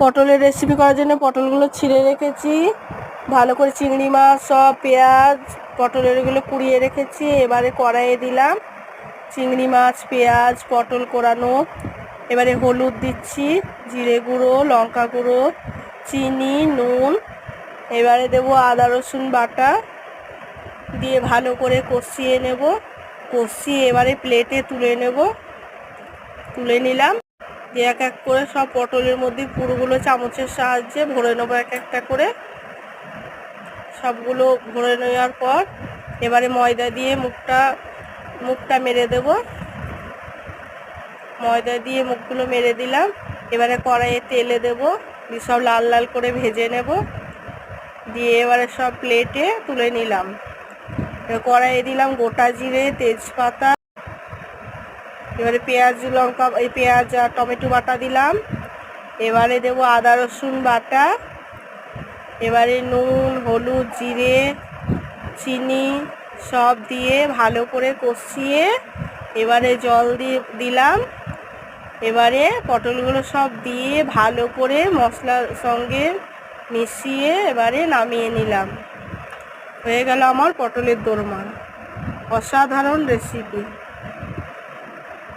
পটলের রেসিপি করার জন্য পটলগুলো ছিঁড়ে রেখেছি। ভালো করে চিংড়ি মাছ, সব পেঁয়াজ, পটলের এগুলো কুড়িয়ে রেখেছি। এবারে কড়াইয়ে দিলাম। চিংড়ি মাছ, পেঁয়াজ, পটল কোরানো। এবারে হলুদ দিচ্ছি, জিরে গুঁড়ো, লঙ্কা গুঁড়ো, চিনি, নুন। এবারে দেবো আদা, রসুন বাটা। দিয়ে ভালো করে কষিয়ে নেব। কষিয়ে এবারে প্লেটে তুলে নেব। তুলে নিলাম। দিয়ে এক এক করে সব পটলের মধ্যে পুরোগুলো চামচের সাহায্যে ভরে নেব এক একটা করে। সবগুলো ভরে নেওয়ার পর এবারে ময়দা দিয়ে মুখটা মুখটা মেরে দেব। ময়দা দিয়ে মুখগুলো মেরে দিলাম। এবারে কড়াইয়ে তেলে দেব দিয়ে সব লাল লাল করে ভেজে নেব। দিয়ে এবারে সব প্লেটে তুলে নিলাম। কড়াইয়ে দিলাম গোটা জিরে, তেজপাতা এবারে পেঁয়াজ, লঙ্কা, এই পেঁয়াজ আর টমেটো বাটা দিলাম। এবারে দেবো আদা, রসুন বাটা। এবারে নুন, হলুদ, জিরে, চিনি সব দিয়ে ভালো করে কষিয়ে এবারে জল দিয়ে দিলাম। এবারে পটলগুলো সব দিয়ে ভালো করে মশলার সঙ্গে মিশিয়ে এবারে নামিয়ে নিলাম। হয়ে গেল আমার পটলের দোরমা। অসাধারণ রেসিপি